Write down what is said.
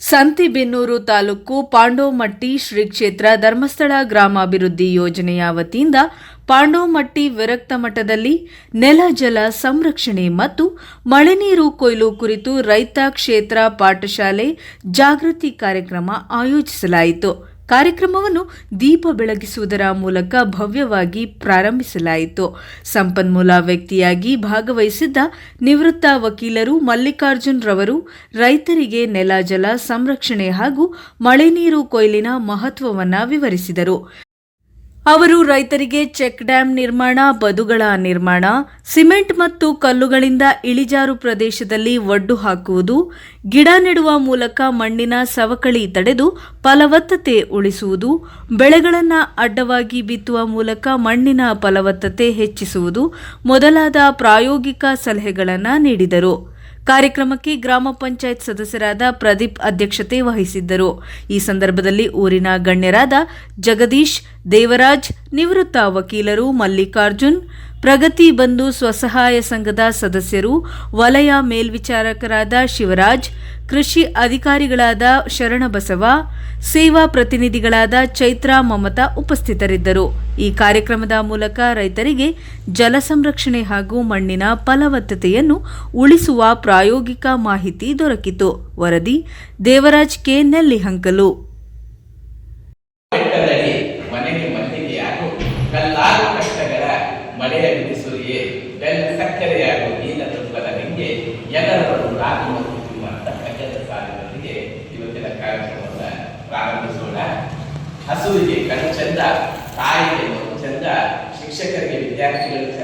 ಸಂತಿಬೆನ್ನೂರು ತಾಲೂಕು ಪಾಂಡೋಮಟ್ಟಿ ಶ್ರೀ ಕ್ಷೇತ್ರ ಧರ್ಮಸ್ಥಳ ಗ್ರಾಮಾಭಿವೃದ್ಧಿ ಯೋಜನೆಯ ವತಿಯಿಂದ ಪಾಂಡೋಮಟ್ಟಿ ವಿರಕ್ತ ಮಠದಲ್ಲಿ ನೆಲ ಜಲ ಸಂರಕ್ಷಣೆ ಮತ್ತು ಮಳೆನೀರು ಕೊಯ್ಲು ಕುರಿತು ರೈತ ಕ್ಷೇತ್ರ ಪಾಠಶಾಲೆ ಜಾಗೃತಿ ಕಾರ್ಯಕ್ರಮ ಆಯೋಜಿಸಲಾಯಿತು. ಕಾರ್ಯಕ್ರಮವನ್ನು ದೀಪ ಬೆಳಗಿಸುವುದರ ಮೂಲಕ ಭವ್ಯವಾಗಿ ಪ್ರಾರಂಭಿಸಲಾಯಿತು. ಸಂಪನ್ಮೂಲ ವ್ಯಕ್ತಿಯಾಗಿ ಭಾಗವಹಿಸಿದ್ದ ನಿವೃತ್ತ ವಕೀಲರು ಮಲ್ಲಿಕಾರ್ಜುನ್ ರವರು ರೈತರಿಗೆ ನೆಲ, ಜಲ ಸಂರಕ್ಷಣೆ ಹಾಗೂ ಮಳೆ ನೀರು ಕೊಯ್ಲಿನ ಮಹತ್ವವನ್ನು ವಿವರಿಸಿದರು. ಅವರು ರೈತರಿಗೆ ಚೆಕ್ ಡ್ಯಾಂ ನಿರ್ಮಾಣ, ಬದುಗಳ ನಿರ್ಮಾಣ, ಸಿಮೆಂಟ್ ಮತ್ತು ಕಲ್ಲುಗಳಿಂದ ಇಳಿಜಾರು ಪ್ರದೇಶದಲ್ಲಿ ಒಡ್ಡು ಹಾಕುವುದು, ಗಿಡ ನೆಡುವ ಮೂಲಕ ಮಣ್ಣಿನ ಸವಕಳಿ ತಡೆದು ಫಲವತ್ತತೆ ಉಳಿಸುವುದು, ಬೆಳೆಗಳನ್ನು ಅಡ್ಡವಾಗಿ ಬಿತ್ತುವ ಮೂಲಕ ಮಣ್ಣಿನ ಫಲವತ್ತತೆ ಹೆಚ್ಚಿಸುವುದು ಮೊದಲಾದ ಪ್ರಾಯೋಗಿಕ ಸಲಹೆಗಳನ್ನು ನೀಡಿದರು. ಕಾರ್ಯಕ್ರಮಕ್ಕೆ ಗ್ರಾಮ ಪಂಚಾಯತ್ ಸದಸ್ಯರಾದ ಪ್ರದೀಪ್ ಅಧ್ಯಕ್ಷತೆ ವಹಿಸಿದ್ದರು. ಈ ಸಂದರ್ಭದಲ್ಲಿ ಊರಿನ ಗಣ್ಯರಾದ ಜಗದೀಶ್, ದೇವರಾಜ್, ನಿವೃತ್ತ ವಕೀಲರು ಮಲ್ಲಿಕಾರ್ಜುನ್, ಪ್ರಗತಿ ಬಂಧು ಸ್ವಸಹಾಯ ಸಂಘದ ಸದಸ್ಯರು, ವಲಯ ಮೇಲ್ವಿಚಾರಕರಾದ ಶಿವರಾಜ್, ಕೃಷಿ ಅಧಿಕಾರಿಗಳಾದ ಶರಣಬಸವ, ಸೇವಾ ಪ್ರತಿನಿಧಿಗಳಾದ ಚೈತ್ರಾ ಮಮತಾ ಉಪಸ್ಥಿತರಿದ್ದರು. ಈ ಕಾರ್ಯಕ್ರಮದ ಮೂಲಕ ರೈತರಿಗೆ ಜಲ ಸಂರಕ್ಷಣೆ ಹಾಗೂ ಮಣ್ಣಿನ ಫಲವತ್ತತೆಯನ್ನು ಉಳಿಸುವ ಪ್ರಾಯೋಗಿಕ ಮಾಹಿತಿ ದೊರಕಿತು. ವರದಿ ದೇವರಾಜ್ ಕೆ. ನೆಲ್ಲಿಹಂಕಲು. ಹಸುವಿಗೆ ಕಣ್ಣು ಚೆಂದ ತಾಯಿಗೆ ಶಿಕ್ಷಕರಿಗೆ ವಿದ್ಯಾರ್ಥಿಗಳಿಗೆ